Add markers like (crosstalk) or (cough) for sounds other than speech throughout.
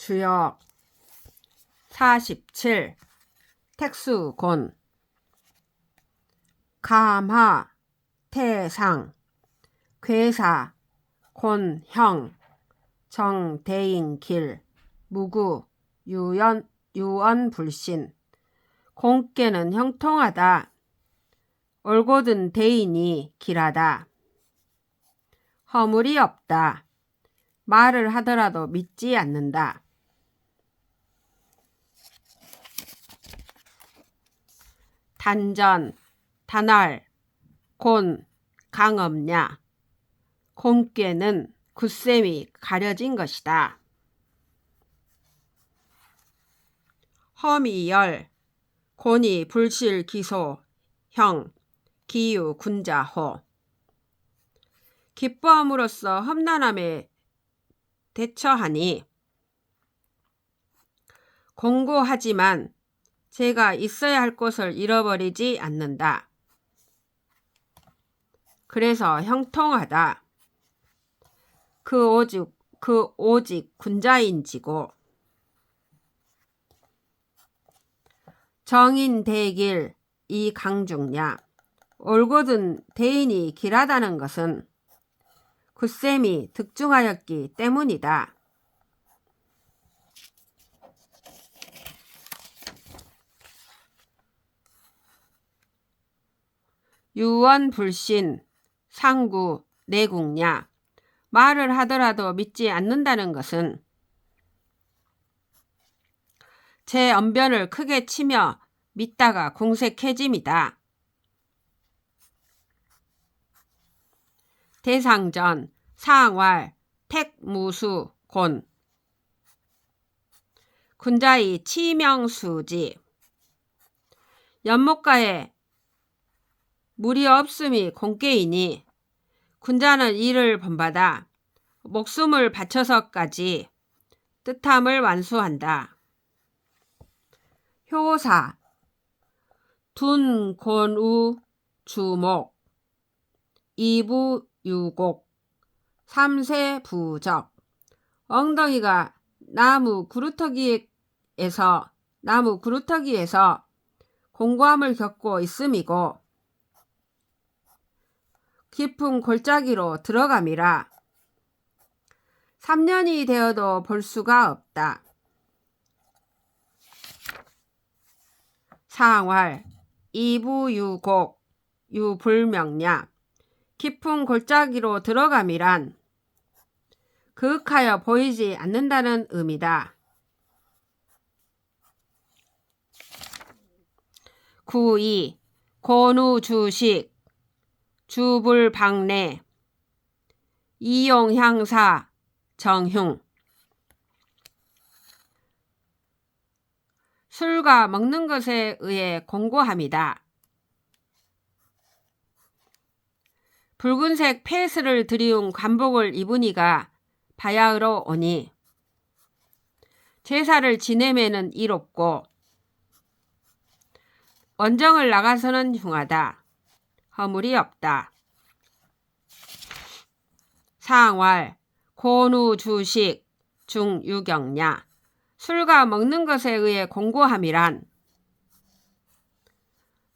주역 47 택수곤 감하 태상 괴사 곤형 정대인길 무구 유연 유언불신. 공께는 형통하다. 올곧은 대인이 길하다. 허물이 없다. 말을 하더라도 믿지 않는다 단전 단알 곤 강업냐. 곤께는 굳셈이 가려진 것이다. 허미열 곤이 불실 기소 형 기유 군자호. 기뻐함으로써 험난함에 대처하니. 공고하지만 제가 있어야 할 곳을 잃어버리지 않는다. 그래서 형통하다. 그 오직 그 오직 군자인지고 정인 대길 이 강중냐 올곧은 대인이 길하다는 것은 굳셈이 득중하였기 때문이다. 유언불신, 상구, 내국냐. 말을 하더라도 믿지 않는다는 것은 제 언변을 크게 치며 믿다가 공색해짐이다. 대상전, 상왈, 택무수, 곤. 군자의 치명수지. 연못가에 물이 없음이 공개이니 군자는 이를 본받아 목숨을 바쳐서까지 뜻함을 완수한다. 효사 둔곤우 주목 이부 유곡 삼세 부적 엉덩이가 나무 구루터기에서 나무 구루터기에서 공고함을 겪고 있음이고 깊은 골짜기로 들어감이라 3년이 되어도 볼 수가 없다. 상활 이부유곡 유불명냐 깊은 골짜기로 들어감이란 그윽하여 보이지 않는다는 의미다. 구이 고누주식 주불방래 이용향사 정흉 술과 먹는 것에 의해 공고합니다. 붉은색 페이스를 들이운 관복을 입으니가 바야흐로 오니 제사를 지내매는 이롭고 원정을 나가서는 흉하다. 허물이 없다. 상활, 고누 주식, 중유경냐 술과 먹는 것에 의해 공고함이란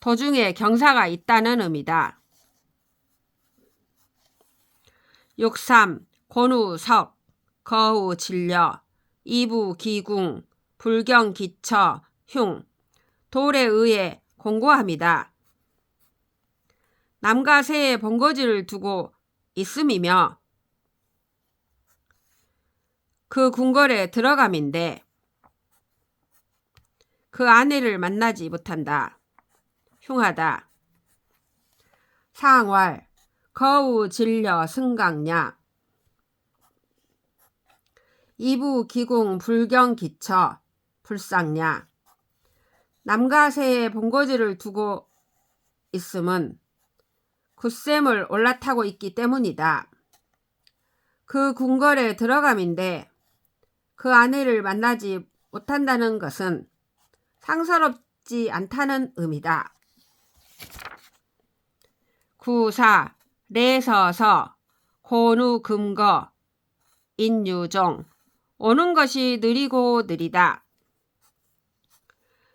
도중에 경사가 있다는 의미다. 육삼, 고누석, 거우 진려, 이부 기궁, 불경 기처, 흉, 돌에 의해 공고합니다. 남과 새의 번거지를 두고 있음이며 그 궁궐에 들어감인데 그 아내를 만나지 못한다. 흉하다. 상활 거우 진려 승강냐 이부 기궁 불경 기처 불상냐 남과 새의 본거지를 두고 있음은 굳셈을 올라타고 있기 때문이다. 그 궁궐에 들어감인데 그 아내를 만나지 못한다는 것은 상서롭지 않다는 의미다. 구사, 레서서, 고누 금거, 인유종, 오는 것이 느리고 느리다.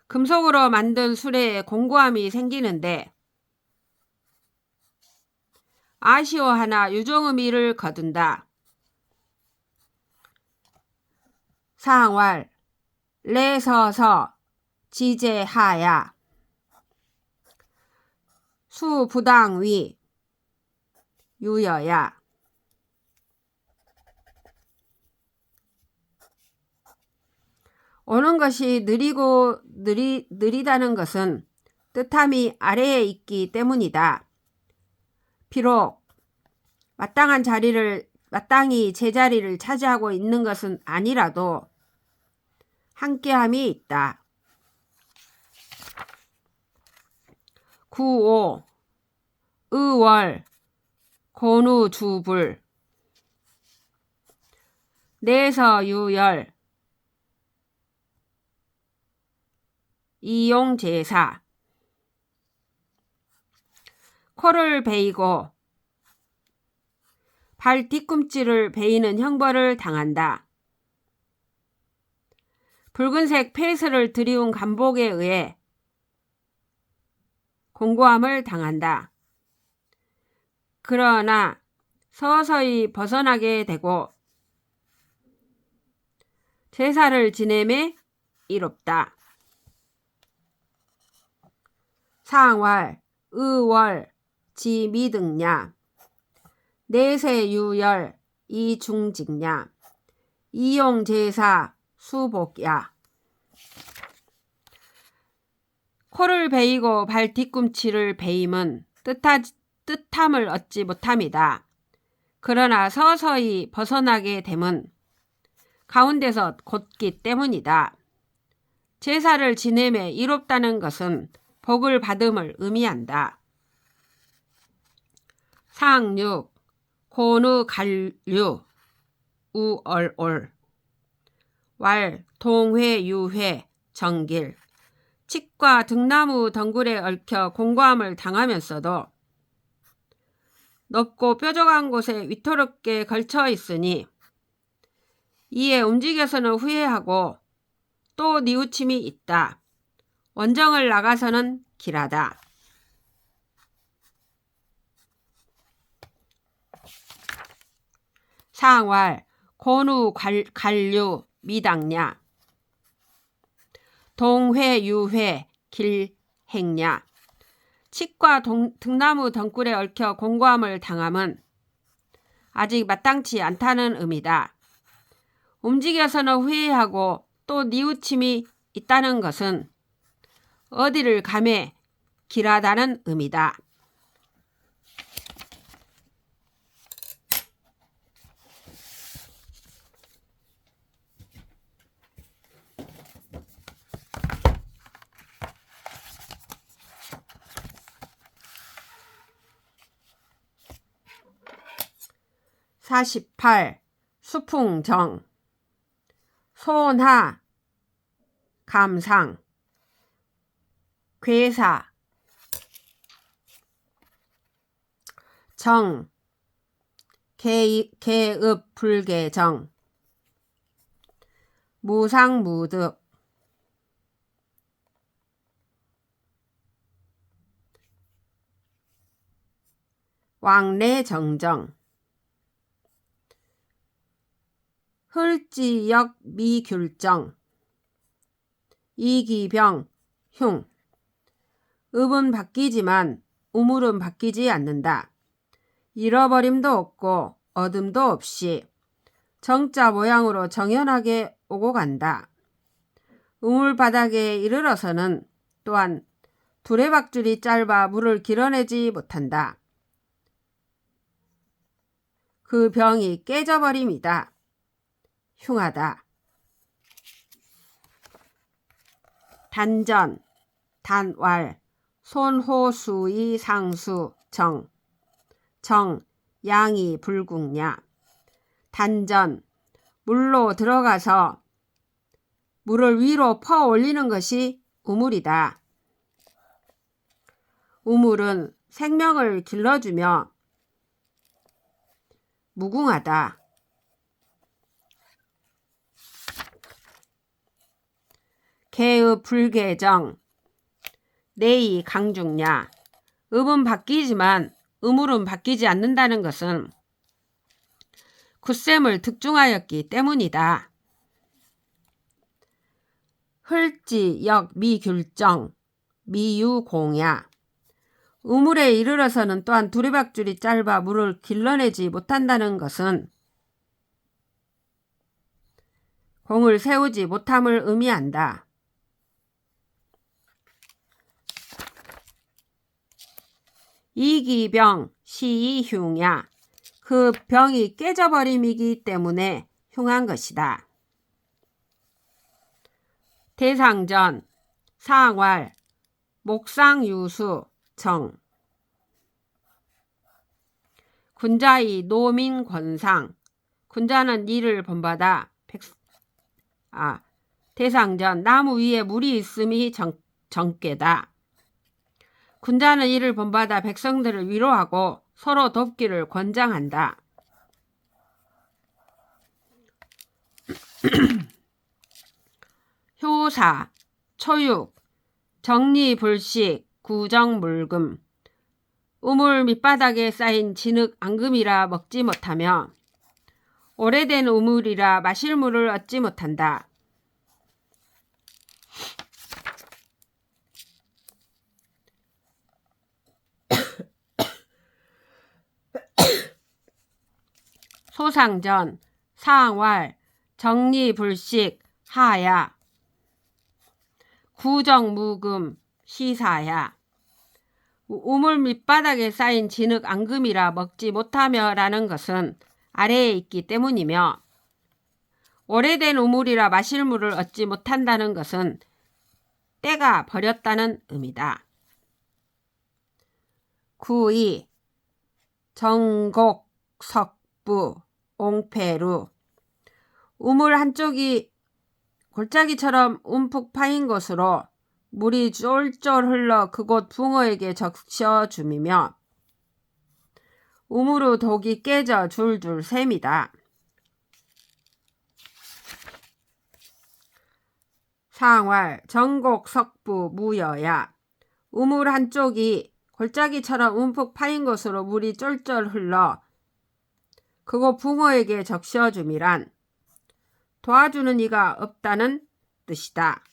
금속으로 만든 술에 공고함이 생기는데 아쉬워하나 유종의 미를 거둔다. 상활 레서서 지제하야 수부당위 유여야 오는 것이 느리고 느리, 느리다는 것은 뜻함이 아래에 있기 때문이다. 비록 마땅한 자리를 마땅히 제자리를 차지하고 있는 것은 아니라도 함께함이 있다. 9.5 의월 고누주불. 내서 유열. 이용제사 코를 베이고 발 뒤꿈치를 베이는 형벌을 당한다. 붉은색 페이스를 들이운 간복에 의해 공고함을 당한다. 그러나 서서히 벗어나게 되고 제사를 지내매 이롭다. 상월, 의월, 지미등냐, 내세유열, 이중직냐, 이용제사, 수복야. 코를 베이고 발 뒤꿈치를 베임은 뜻하, 뜻함을 얻지 못함이다. 그러나 서서히 벗어나게 됨은 가운데서 곧기 때문이다. 제사를 지내매 이롭다는 것은 복을 받음을 의미한다. 상육, 고누 갈류, 우얼올, 왈, 동회, 유회, 정길, 칡과 등나무 덩굴에 얽혀 공고함을 당하면서도 높고 뾰족한 곳에 위토롭게 걸쳐 있으니 이에 움직여서는 후회하고 또 뉘우침이 있다. 원정을 나가서는 길하다. 상활, 고누 관, 관류, 미당냐, 동회, 유회, 길행냐, 동, 등나무 덩굴에 얽혀 공고함을 당함은 아직 마땅치 않다는 의미다. 움직여서는 후회하고 또 뉘우침이 있다는 것은 어디를 감해 길하다는 의미다. 사십팔. 수풍정. 소나 감상. 괴사. 정. 개, 개읍 불개정. 무상무득. 왕래정정 헐지역 미귤정 이기병 흉 읍은 바뀌지만 우물은 바뀌지 않는다. 잃어버림도 없고 어둠도 없이 정자 모양으로 정연하게 오고 간다. 우물 바닥에 이르러서는 또한 두레박줄이 짧아 물을 길어내지 못한다. 그 병이 깨져버림이다. 흉하다. 단전, 단왈, 손호수의 상수, 정, 정, 양이 불국냐. 단전, 물로 들어가서 물을 위로 퍼 올리는 것이 우물이다. 우물은 생명을 길러주며 무궁하다. 그 불계정 내이 강중야 음은 바뀌지만 음울은 바뀌지 않는다는 것은 굳셈을 특중하였기 때문이다. 흘지 역 미귤정 미유공야 우물에 이르러서는 또한 두리박줄이 짧아 물을 길러내지 못한다는 것은 공을 세우지 못함을 의미한다. 이기병 시이흉야 그 병이 깨져버림이기 때문에 흉한 것이다. 대상전 상활 목상유수 정 군자의 노민 권상 군자는 이를 본받아 백, 아, 대상전 나무 위에 물이 있음이 정, 정께다. 군자는 이를 본받아 백성들을 위로하고 서로 돕기를 권장한다. (clears throat) 효사, 초육, 정리불식, 구정물금, 우물 밑바닥에 쌓인 진흙 앙금이라 먹지 못하며 오래된 우물이라 마실 물을 얻지 못한다. 소상전, 상활, 정리불식, 하야, 구정무금, 시사야. 우물 밑바닥에 쌓인 진흙 앙금이라 먹지 못하며라는 것은 아래에 있기 때문이며 오래된 우물이라 마실 물을 얻지 못한다는 것은 때가 버렸다는 의미다. 9이 정곡, 석부, 옹패루 우물 한쪽이 골짜기처럼 움푹 파인 곳으로 물이 쫄쫄 흘러 그곳 붕어에게 적셔 줌이며 우무로 독이 깨져 줄줄 샘이다. 상활, 전곡, 석부, 무여야 우물 한쪽이 골짜기처럼 움푹 파인 곳으로 물이 쫄쫄 흘러 그곳 붕어에게 적셔줌이란 도와주는 이가 없다는 뜻이다.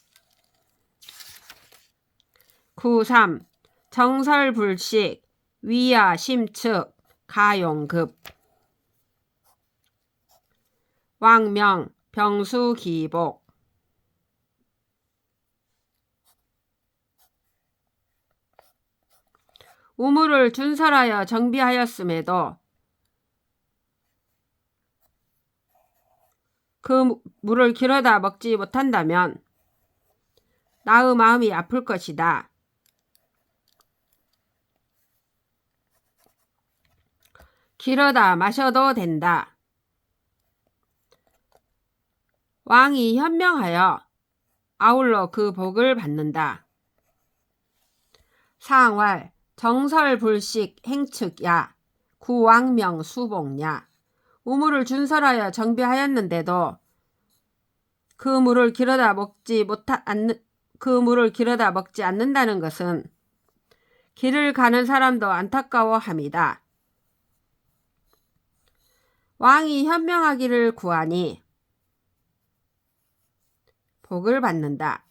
9.3 정설불식 위야 심측 가용급 왕명 병수기복 우물을 준설하여 정비하였음에도 그 물을 길어다 먹지 못한다면 나의 마음이 아플 것이다. 길어다 마셔도 된다. 왕이 현명하여 아울러 그 복을 받는다. 상활 정설불식 행측야 구왕명 수복야 우물을 준설하여 정비하였는데도 그 물을 길어다 먹지 못하 않는 그 물을 길어다 먹지 않는다는 것은 길을 가는 사람도 안타까워합니다. 왕이 현명하기를 구하니 복을 받는다.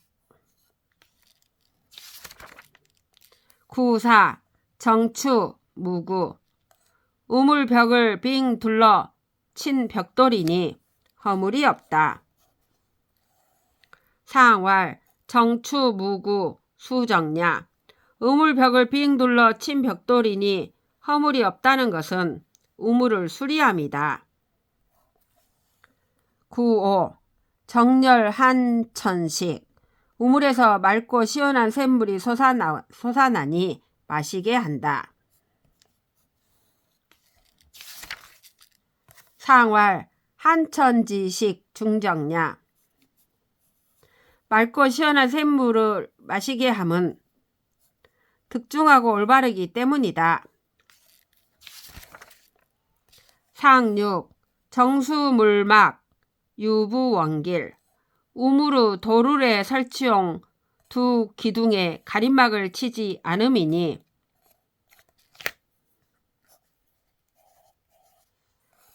구사, 정추, 무구, 우물벽을 빙 둘러 친 벽돌이니 허물이 없다. 상활, 정추, 무구, 수정야, 우물벽을 빙 둘러 친 벽돌이니 허물이 없다는 것은 우물을 수리함이다. 9.5. 정렬 한 천식 우물에서 맑고 시원한 샘물이 솟아나, 솟아나니 마시게 한다. 상활 한천지식 중정야 맑고 시원한 샘물을 마시게 함은 득중하고 올바르기 때문이다. 상육, 정수물막, 유부원길, 우무르 도룰에 설치용 두 기둥에 가림막을 치지 않음이니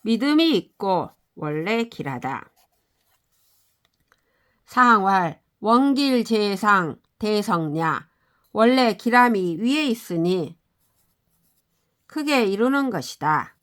믿음이 있고 원래 길하다. 상활 원길 제상 대성냐 원래 기람이 위에 있으니 크게 이루는 것이다.